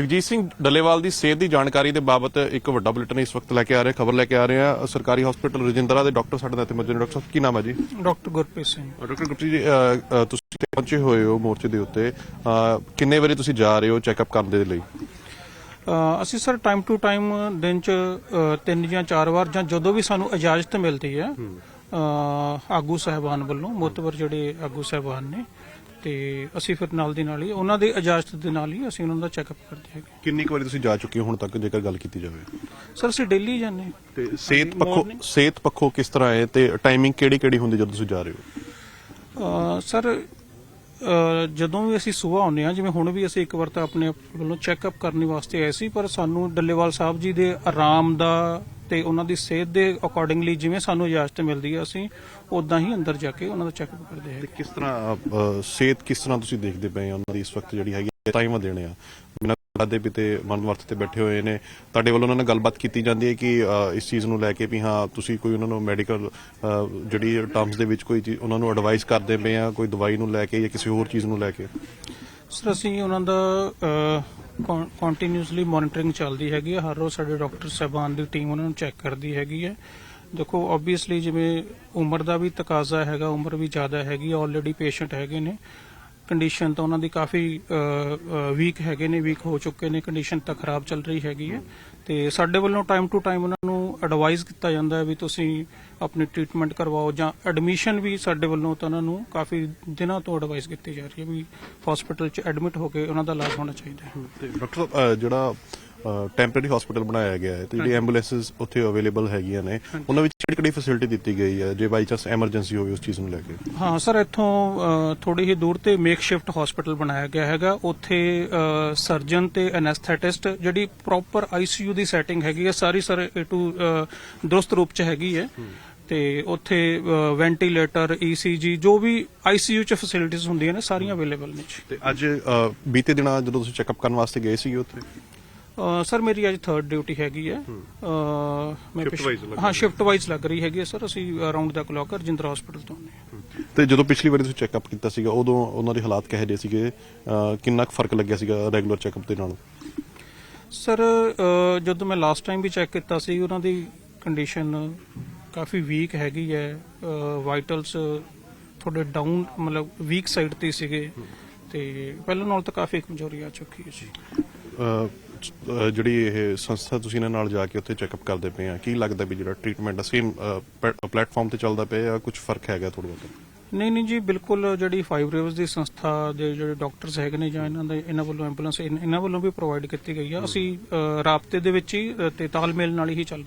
ਜਗਜੀਤ ਸਿੰਘ ਡੱਲੇਵਾਲ ਦੀ ਸਿਹਤ ਦੀ ਜਾਣਕਾਰੀ ਦੇ ਬਾਬਤ ਇੱਕ ਵੱਡਾ ਬੁਲੇਟਿਨ ਇਸ ਵਕਤ ਲੈ ਕੇ ਆ ਰਹੇ ਖਬਰ ਲੈ ਕੇ ਆ ਰਹੇ ਆ। ਸਰਕਾਰੀ ਹਸਪੀਟਲ ਰਜਿੰਦਰਾ ਦੇ ਡਾਕਟਰ ਸਾਡੇ ਨਾਲ ਇੱਥੇ ਮੌਜੂਦ ਨੇ। ਡਾਕਟਰ ਸਾਹਿਬ ਕੀ ਨਾਮ ਹੈ ਜੀ? ਡਾਕਟਰ ਗੁਰਪ੍ਰੀਤ ਸਿੰਘ। ਡਾਕਟਰ ਗੁਪਤੀ ਜੀ ਅ, ਅ, ਤੁਸੀਂ ਇੱਥੇ ਪਹੁੰਚੇ ਹੋਏ ਹੋ ਮੋਰਚੇ ਦੇ ਉੱਤੇ। ਅ, ਕਿੰਨੇ ਵਾਰੀ ਤੁਸੀਂ ਜਾ ਰਹੇ ਹੋ ਚੈੱਕਅਪ ਕਰਨ ਦੇ ਲਈ? ਅ, ਅਸੀਂ ਸਰ ਟਾਈਮ ਟੂ ਟਾਈਮ ਦਿਨ ਚ ਅ, ਤਿੰਨ ਜਾਂ ਚਾਰ ਵਾਰ ਜਾਂ ਜਦੋਂ ਵੀ ਸਾਨੂੰ ਇਜਾਜ਼ਤ ਮਿਲਦੀ ਹੈ। ਆਗੂ ਸਾਹਿਬਾਨ ਵੱਲੋਂ ਮੋਤਬਰ ਜਿਹੜੇ ਆਗੂ ਸਾਹਿਬਾਨ ਨੇ ਤੇ ਅਸੀਂ ਫਿਰ ਨਾਲ ਦੀ ਨਾਲ ਹੀ ਉਹਨਾਂ ਦੀ ਇਜਾਜ਼ਤ ਦੇ ਨਾਲ ਹੀ ਅਸੀਂ ਉਹਨਾਂ ਦਾ ਚੈੱਕਅਪ ਕਰਦੇ ਹੈਗੇ। ਕਿੰਨੀ ਕੁ ਵਾਰੀ ਤੁਸੀਂ ਜਾ ਚੁੱਕੇ ਹੋ ਹੁਣ ਤੱਕ ਜੇਕਰ ਗੱਲ ਕੀਤੀ ਜਾਵੇ? ਸਰ ਅਸੀਂ ਡੇਲੀ ਜਾਂਦੇ ਹਾਂ। ਤੇ ਸਿਹਤ ਪੱਖੋਂ ਸਿਹਤ ਪੱਖੋਂ ਕਿਸ ਤਰ੍ਹਾਂ ਹੈ ਤੇ ਟਾਈਮਿੰਗ ਕਿਹੜੀ ਕਿਹੜੀ ਹੁੰਦੀ ਜਦੋਂ ਤੁਸੀਂ ਜਾ ਰਹੇ ਹੋ? ਅ, ਸਰ ਅ, ਜਦੋਂ ਵੀ ਅਸੀਂ ਸਵੇਰ ਆਉਂਦੇ ਆ ਜਿਵੇਂ ਹੁਣ ਵੀ ਅਸੀਂ ਇੱਕ ਵਾਰ ਤਾਂ ਆਪਣੇ ਵੱਲੋਂ ਚੈੱਕਅਪ ਕਰਨ ਵਾਸਤੇ ਆਏ ਸੀ ਪਰ ਸਾਨੂੰ ਡੱਲੇਵਾਲ ਸਾਹਿਬ ਜੀ ਦੇ ਆਰਾਮ ਦਾ ਤੇ ਉਹਨਾਂ ਦੀ ਸਿਹਤ ਦੇ ਅਕੋਰਡਿੰਗਲੀ ਜਿਵੇਂ ਸਾਨੂੰ ਇਜਾਜ਼ਤ ਮਿਲਦੀ ਹੈ ਅਸੀਂ ਉਦਾਂ ਹੀ ਅੰਦਰ ਜਾ ਕੇ ਉਹਨਾਂ ਦਾ ਚੈੱਕਅਪ ਕਰਦੇ ਹਾਂ ਤੇ ਕਿਸ ਤਰ੍ਹਾਂ ਅ, ਸਿਹਤ ਕਿਸ ਤਰ੍ਹਾਂ ਤੁਸੀਂ ਦੇਖਦੇ ਪਏ ਹੋ ਉਹਨਾਂ ਦੀ ਇਸ ਵਕਤ ਜਿਹੜੀ ਹੈਗੀ ਟਾਈਮ ਦੇਣੇ ਆ? ਬਿਨਾਂ ਦੇ ਪਿਤੇ ਮਨ ਵਰਤ ਤੇ ਬੈਠੇ ਹੋਏ ਨੇ। ਤੁਹਾਡੇ ਵੱਲੋਂ ਉਹਨਾਂ ਨਾਲ ਗੱਲਬਾਤ ਕੀਤੀ ਜਾਂਦੀ ਹੈ ਕਿ ਅ, ਇਸ ਚੀਜ਼ ਨੂੰ ਲੈ ਕੇ ਵੀ ਹਾਂ ਤੁਸੀਂ ਕੋਈ ਉਹਨਾਂ ਨੂੰ ਮੈਡੀਕਲ ਜਿਹੜੀ ਟਰਮਸ ਦੇ ਵਿੱਚ ਕੋਈ ਚੀਜ਼ ਉਹਨਾਂ ਨੂੰ ਐਡਵਾਈਸ ਕਰਦੇ ਪਏ ਆ ਕੋਈ ਦਵਾਈ ਨੂੰ ਲੈ ਕੇ ਜਾਂ ਕਿਸੇ ਹੋਰ ਚੀਜ਼ ਨੂੰ ਲੈ ਕੇ? ਸਰ, ਅਸੀਂ ਉਹਨਾਂ ਦਾ ਕੰਟੀਨਿਊਸਲੀ ਮੋਨਿਟਰਿੰਗ ਚੱਲਦੀ ਹੈਗੀ ਹੈ ਹਰ ਰੋਜ਼ ਸਾਡੇ ਡਾਕਟਰ ਸਾਹਿਬਾਨ ਦੀ ਟੀਮ ਉਹਨਾਂ ਨੂੰ ਚੈੱਕ ਕਰਦੀ ਹੈਗੀ ਹੈ ਦੇਖੋ ਆਬਵੀਅਸਲੀ ਜਿਵੇਂ ਉਮਰ ਦਾ ਵੀ ਤਕਾਜ਼ਾ ਹੈਗਾ, ਉਮਰ ਵੀ ਜ਼ਿਆਦਾ ਹੈਗੀ ਆਲਰੇਡੀ ਪੇਸ਼ੈਂਟ ਹੈਗੇ ਨੇ। ਕੰਡੀਸ਼ਨ ਤਾਂ ਉਹਨਾਂ ਦੀ ਕਾਫੀ ਵੀਕ ਹੈਗੇ ਨੇ ਵੀਕ ਹੋ ਚੁੱਕੇ ਨੇ ਕੰਡੀਸ਼ਨ ਤਾਂ ਖਰਾਬ ਚੱਲ ਰਹੀ ਹੈਗੀ ਹੈ। ਤੇ ਸਾਡੇ ਵੱਲੋਂ ਟਾਈਮ ਟੂ ਟਾਈਮ ਉਹਨਾਂ ਨੂੰ ਐਡਵਾਈਸ ਕੀਤਾ ਜਾਂਦਾ ਹੈ ਵੀ ਤੁਸੀਂ ਆਪਣੀ ਟ੍ਰੀਟਮੈਂਟ ਕਰਵਾਓ ਜਾਂ ਐਡਮਿਸ਼ਨ ਵੀ ਸਾਡੇ ਵੱਲੋਂ ਤਾਂ ਉਹਨਾਂ ਨੂੰ ਕਾਫੀ ਦਿਨਾਂ ਤੋਂ ਐਡਵਾਈਸ ਕੀਤੀ ਜਾ ਰਹੀ ਹੈ ਵੀ ਹਸਪੀਟਲ 'ਚ ਐਡਮਿਟ ਹੋ ਕੇ ਉਹਨਾਂ ਦਾ ਇਲਾਜ ਹੋਣਾ ਚਾਹੀਦਾ ਹੈ। ਡਾਕਟਰ ਜਿਹੜਾ ਟੈਂਪਰੇਰੀ ਹਸਪੀਟਲ ਬਣਾਇਆ ਗਿਆ ਹੈ। ਤੇ ਜਿਹੜੀ ਐਂਬੂਲੈਂਸਸ ਉੱਥੇ ਅਵੇਲੇਬਲ ਹੈਗੀਆਂ ਨੇ ਉਹਨਾਂ ਵਿੱਚ ਕਿਹੜੀ ਕਿਹੜੀ ਫੈਸਿਲਿਟੀ ਦਿੱਤੀ ਗਈ ਹੈ ਜੇ ਬਾਈ ਚਾਂਸ ਐਮਰਜੈਂਸੀ ਹੋਵੇ ਉਸ ਚੀਜ਼ ਨੂੰ ਲੈ ਕੇ? ਹਾਂ ਸਰ ਇੱਥੋਂ ਥੋੜੀ ਹੀ ਦੂਰ ਤੇ ਮੇਕਸ਼ਿਫਟ ਹਸਪੀਟਲ ਬਣਾਇਆ ਗਿਆ ਹੈਗਾ। ਉੱਥੇ ਸਰਜਨ ਤੇ ਐਨੈਸਥੈਟਿਸਟ ਜਿਹੜੀ ਪ੍ਰੋਪਰ ਆਈਸੀਯੂ ਦੀ ਸੈਟਿੰਗ ਹੈਗੀ ਹੈ ਸਾਰੀ ਸਰ ਏ ਟੂ ਦਰੁਸਤ ਰੂਪ ਚ ਹੈਗੀ ਹੈ। ਤੇ ਉੱਥੇ ਵੈਂਟੀਲੇਟਰ ਈਸੀਜੀ ਜੋ ਵੀ ਆਈਸੀਯੂ ਚ ਫੈਸਿਲਿਟੀਆਂ ਹੁੰਦੀਆਂ ਨੇ ਸਾਰੀਆਂ ਅਵੇਲੇਬਲ ਨੇ ਤੇ ਅੱਜ ਬੀਤੇ ਦਿਨਾਂ ਜਦੋਂ ਤੁਸੀਂ ਚੈੱਕਅਪ ਕਰਨ ਵਾਸਤੇ ਗਏ ਸੀਗੇ ਉੱਥੇ? ਸਰ ਮੇਰੀ ਅੱਜ ਥਰਡ ਡਿਊਟੀ ਹੈਗੀ ਹੈ। ਮੈਂ Shift ਪਿਛ- wise ਲੱਗ ਹਾਂ ਸ਼ਿਫਟ ਵਾਈਜ਼ ਲੱਗ ਰਹੀ ਹੈਗੀ ਹੈ ਸਰ। ਅਸੀਂ around the clock Rajindra hospital ਤੋਂ ਆਉਂਦੇ ਹਾਂ। ਤੇ ਜਦੋਂ ਪਿਛਲੀ ਵਾਰੀ ਤੁਸੀਂ ਚੈੱਕਅਪ ਕੀਤਾ ਸੀਗਾ ਉਦੋਂ ਉਹਨਾਂ ਦੇ ਹਾਲਾਤ ਕਿਹੋ ਜਿਹੇ ਸੀਗੇ? ਕਿੰਨਾ ਕੁ ਫ਼ਰਕ ਲੱਗਿਆ ਸੀਗਾ ਰੈਗੂਲਰ ਚੈੱਕਅਪ ਦੇ ਨਾਲ? ਸਰ ਅ, ਜਦੋਂ ਮੈਂ ਲਾਸਟ ਟਾਈਮ ਵੀ ਚੈੱਕ ਕੀਤਾ ਸੀ ਉਹਨਾਂ ਦੀ ਕੰਡੀਸ਼ਨ ਕਾਫੀ ਵੀਕ ਹੈਗੀ ਹੈ। ਵਾਈਟਲਸ ਥੋੜੇ ਡਾਊਨ ਮਤਲਬ ਵੀਕ ਸਾਈਡ ਤੇ ਸੀਗੇ। ਤੇ ਪਹਿਲਾਂ ਨਾਲੋਂ ਤਾਂ ਕਾਫੀ ਕਮਜ਼ੋਰੀ ਆ ਚੁੱਕੀ ਹੈ ਜੀ। ਜਿਹੜੀ ਇਹ ਸੰਸਥਾ ਤੁਸੀਂ ਇਹਨਾਂ ਨਾਲ ਜਾ ਕੇ ਉੱਥੇ ਚੈੱਕਅਪ ਕਰਦੇ ਪਏ ਆ, ਕੀ ਲੱਗਦਾ ਵੀ ਜਿਹੜਾ ਟ੍ਰੀਟਮੈਂਟ ਸੇਮ ਪਲੇਟਫਾਰਮ ਤੇ ਚੱਲਦਾ ਪਿਆ ਜਾਂ ਕੁਝ ਫ਼ਰਕ ਹੈਗਾ ਥੋੜਾ ਬਹੁਤ? ਨਹੀਂ ਨਹੀਂ ਜੀ, ਬਿਲਕੁਲ ਜਿਹੜੀ ਫਾਈਵ ਰੇਵਸ ਦੀ ਸੰਸਥਾ ਦੇ ਜਿਹੜੇ ਡਾਕਟਰਸ ਹੈਗੇ ਨੇ ਜਾਂ ਇਹਨਾਂ ਦੇ, ਇਹਨਾਂ ਵੱਲੋਂ ਐਂਬੂਲੈਂਸ ਇਹਨਾਂ ਵੱਲੋਂ ਵੀ ਪ੍ਰੋਵਾਈਡ ਕੀਤੀ ਗਈ ਆ। ਅਸੀਂ ਰਾਬਤੇ ਦੇ ਵਿੱਚ ਹੀ ਤੇ ਤਾਲਮੇਲ ਨਾਲ ਹੀ ਚੱਲ